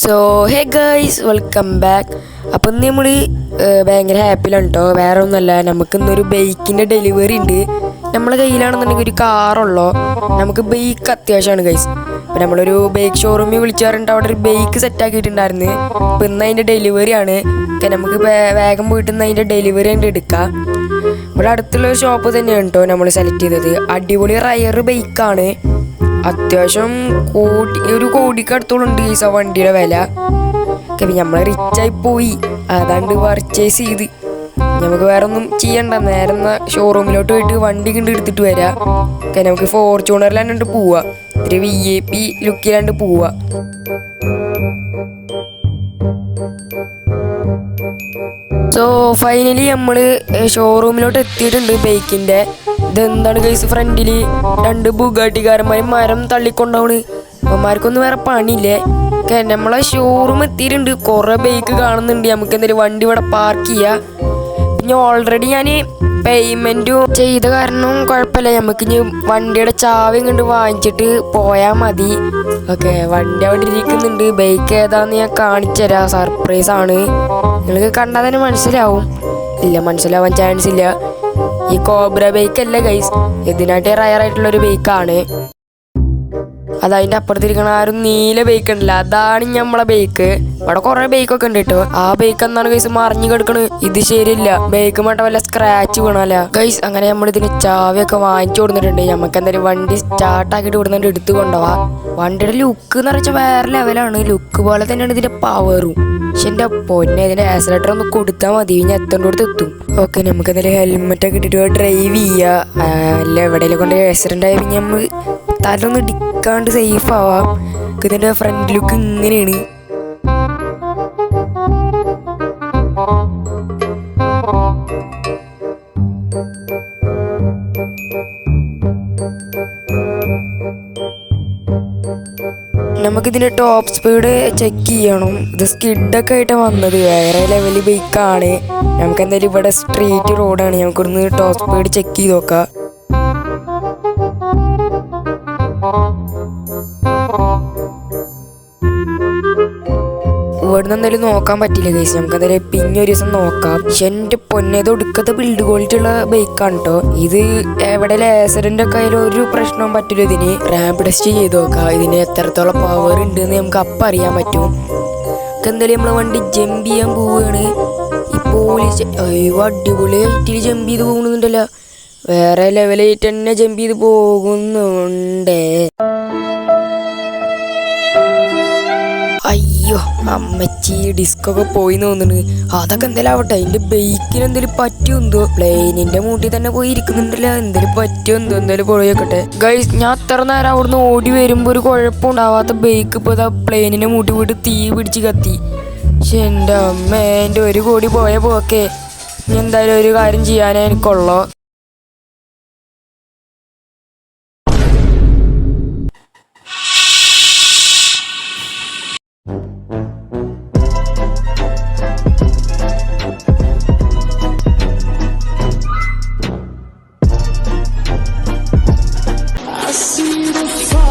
So hey guys welcome back അപ്പം ഇന്ന് നമ്മൾ ഭയങ്കര ഹാപ്പിയിലാണ് കേട്ടോ വേറെ ഒന്നുമല്ല നമുക്ക് ഇന്നൊരു ബൈക്കിന്റെ ഡെലിവറി ഉണ്ട്. നമ്മളെ കയ്യിലാണെന്നുണ്ടെങ്കിൽ ഒരു കാറുള്ളോ നമുക്ക് ബൈക്ക് അത്യാവശ്യമാണ് ഗൈസ് അപ്പം നമ്മളൊരു ബൈക്ക് ഷോറൂമിൽ വിളിച്ചാറുണ്ട്. അവിടെ ഒരു ബൈക്ക് സെറ്റാക്കിയിട്ടുണ്ടായിരുന്നു അപ്പം ഇന്ന് അതിന്റെ ഡെലിവറി ആണ്. ഒക്കെ നമുക്ക് വേഗം പോയിട്ട് ഇന്ന് അതിന്റെ ഡെലിവറി ആയിട്ട് എടുക്കാം. ഇവിടെ അടുത്തുള്ള ഷോപ്പ് തന്നെയാണ് കേട്ടോ നമ്മൾ സെലക്ട് ചെയ്തത്. അടിപൊളി റയർ ബൈക്കാണ് അത്യാവശ്യം കോടി ഒരു കോടിക്ക് അടുത്തോളം ഉണ്ട് ഈ വണ്ടിയുടെ വില. നമ്മൾ റിച്ചായി പോയി. അതാണ്ട് പർച്ചേസ് ചെയ്ത്. നമുക്ക് വേറെ ഒന്നും ചെയ്യണ്ട. നേരെ ഷോറൂമിലോട്ട് പോയിട്ട് വണ്ടി കണ്ട് എടുത്തിട്ട് വരാം. നമുക്ക് ഫോർച്യൂണറിലാണ്ട് പോവാ. ഇത്തിരി വി എ പി ലുക്കിലാണ്ട് പോവാ. സോ ഫൈനലി നമ്മൾ ഷോറൂമിലോട്ട് എത്തിയിട്ടുണ്ട് ബൈക്കിന്റെ ഇതെന്താണ് കേസ് ഫ്രണ്ടിൽ രണ്ട് ബുഗാട്ടിക്കാരന്മാർ മരം തള്ളിക്കൊണ്ടാണ്. അവന്മാർക്കൊന്നും വേറെ പണിയില്ലേ? നമ്മളെ ഷോറൂം എത്തിയിട്ടുണ്ട്. കുറെ ബൈക്ക് കാണുന്നുണ്ട്. നമുക്ക് എന്തെങ്കിലും വണ്ടി ഇവിടെ പാർക്ക് ചെയ്യാം. പിന്നെ ഓൾറെഡി ഞാൻ പേയ്മെന്റും ചെയ്ത കാരണം കുഴപ്പമില്ല. നമുക്ക് ഇനി വണ്ടിയുടെ ചാവി കണ്ട് വാങ്ങിച്ചിട്ട് പോയാൽ മതി. ഓക്കെ വണ്ടി അവിടെ ഇരിക്കുന്നുണ്ട്. ബൈക്ക് ഏതാന്ന് ഞാൻ കാണിച്ചുതരാം സർപ്രൈസ് ആണ്. നിങ്ങൾക്ക് കണ്ടാൽ തന്നെ മനസ്സിലാവും. ഇല്ല മനസ്സിലാവാൻ ചാൻസ് ഇല്ല. ഈ കോബ്ര ബൈക്ക് അല്ല ഗൈസ് ഇതിനായിട്ട് റയർ ആയിട്ടുള്ള ഒരു ബൈക്കാണ് അത് അതിന്റെ അപ്പുറത്തിരിക്കണ ആ ഒരു നീല ബൈക്ക് ഉണ്ടല്ലോ അതാണ് നമ്മളെ ബൈക്ക് അവിടെ കുറെ ബൈക്കൊക്കെ ഉണ്ട് കേട്ടോ ആ ബൈക്ക് എന്താണ് ഗൈസ് മറിഞ്ഞു കിടക്കണ്? ഇത് ശരിയില്ല. ബൈക്ക് മട്ട വല്ല സ്ക്രാച്ച് വീണല്ല ഗൈസ് അങ്ങനെ നമ്മൾ ഇതിന് ചാവിയൊക്കെ വാങ്ങിച്ചു കൊടുത്തിട്ടുണ്ട്. നമുക്ക് എന്തായാലും വണ്ടി സ്റ്റാർട്ട് ആക്കിയിട്ട് ഇവിടുന്ന് എടുത്തു കൊണ്ടുപോവാ. വണ്ടിയുടെ ലുക്ക് എന്ന് പറഞ്ഞാൽ വേറെ ലെവലാണ് ലുക്ക് പോലെ തന്നെയാണ് ഇതിന്റെ പവറും പക്ഷെ എന്റെ പൊന്നെ ഇതിന്റെ ആക്സിലേറ്റർ ഒന്ന് കൊടുത്താൽ മതി. ഞാൻ എത്തേണ്ടടുത്ത് എത്തും. ഓക്കെ നമുക്ക് എന്തായാലും ഹെൽമെറ്റ് ഒക്കെ ഇട്ടിട്ട് ഡ്രൈവ് ചെയ്യുക അല്ല എവിടെയെങ്കിലും കൊണ്ട് ആക്സിഡന്റ് ആയി പിന്നെ നമ്മൾ തലൊന്ന് ഇടിക്കാണ്ട് സേഫ് ആവാം. ഇതിന്റെ ഫ്രണ്ട് ലുക്ക് ഇങ്ങനെയാണ്. നമുക്കിതിന്റെ ടോപ്പ് സ്പീഡ് ചെക്ക് ചെയ്യണം. ഇത് സ്കിഡൊക്കെ ആയിട്ട് വന്നത്. വേറെ ലെവൽ ബൈക്കാണ് നമുക്ക് എന്തായാലും ഇവിടെ സ്ട്രീറ്റ് റോഡാണ് നമുക്കിവിടുന്ന് ടോപ്പ് സ്പീഡ് ചെക്ക് ചെയ്ത് നോക്കാം. ഇവിടുന്ന് എന്തായാലും നോക്കാൻ പറ്റില്ല കേസ് നമുക്ക് എന്തായാലും പിന്നെ ഒരു ദിവസം നോക്കാം. പക്ഷെ എന്റെ പൊന്നേത് ഒടുക്കത്തെ ബിൽഡ് ക്വാളിറ്റി ഉള്ള ബൈക്കാണ് കേട്ടോ ഇത് എവിടെ ലേസറിന്റെ ആയാലും ഒരു പ്രശ്നവും പറ്റില്ല ഇതിന്. റാമ്പ് ടെസ്റ്റ് ചെയ്ത് നോക്കാം. ഇതിന് എത്രത്തോളം പവർ ഉണ്ട് എന്ന് നമുക്ക് അപ്പം അറിയാൻ പറ്റും. എന്തായാലും നമ്മളെ വണ്ടി ജമ്പ് ചെയ്യാൻ പോവുകയാണ് ഈ പോലീസ് അയ്യോ അടിപൊളി ഹൈറ്റിൽ ജമ്പ് ചെയ്ത് പോകുന്നുണ്ടല്ലോ വേറെ ലെവലായിട്ട് തന്നെ ജമ്പ് ചെയ്ത് പോകുന്നുണ്ടേ. അയ്യോ അമ്മച്ചി ഡിസ്കൊക്കെ പോയി തോന്നുന്നു അതൊക്കെ എന്തായാലും ആവട്ടെ. അതിന്റെ ബൈക്കിന് എന്തെങ്കിലും എന്തോ? പ്ലെയിനിന്റെ മൂട്ടിൽ തന്നെ പോയി ഇരിക്കുന്നുണ്ടല്ലോ. എന്തെങ്കിലും എന്തോ? എന്തായാലും പോയി വെക്കട്ടെ ഗൈസ് ഞാൻ അത്ര നേരം അവിടുന്ന് ഓടി വരുമ്പോ ഒരു കുഴപ്പമുണ്ടാവാത്ത ബൈക്ക് ഇപ്പൊ ഇതാ പ്ലെയിനിന്റെ മൂട്ടി പോയിട്ട് തീ പിടിച്ച് കത്തി. പക്ഷെ എന്റെ അമ്മ എന്റെ ഒരു കോടി പോയ പോക്കേ. ഇനി എന്തായാലും ഒരു കാര്യം ചെയ്യാനേ എനിക്കുള്ളൂ. fire.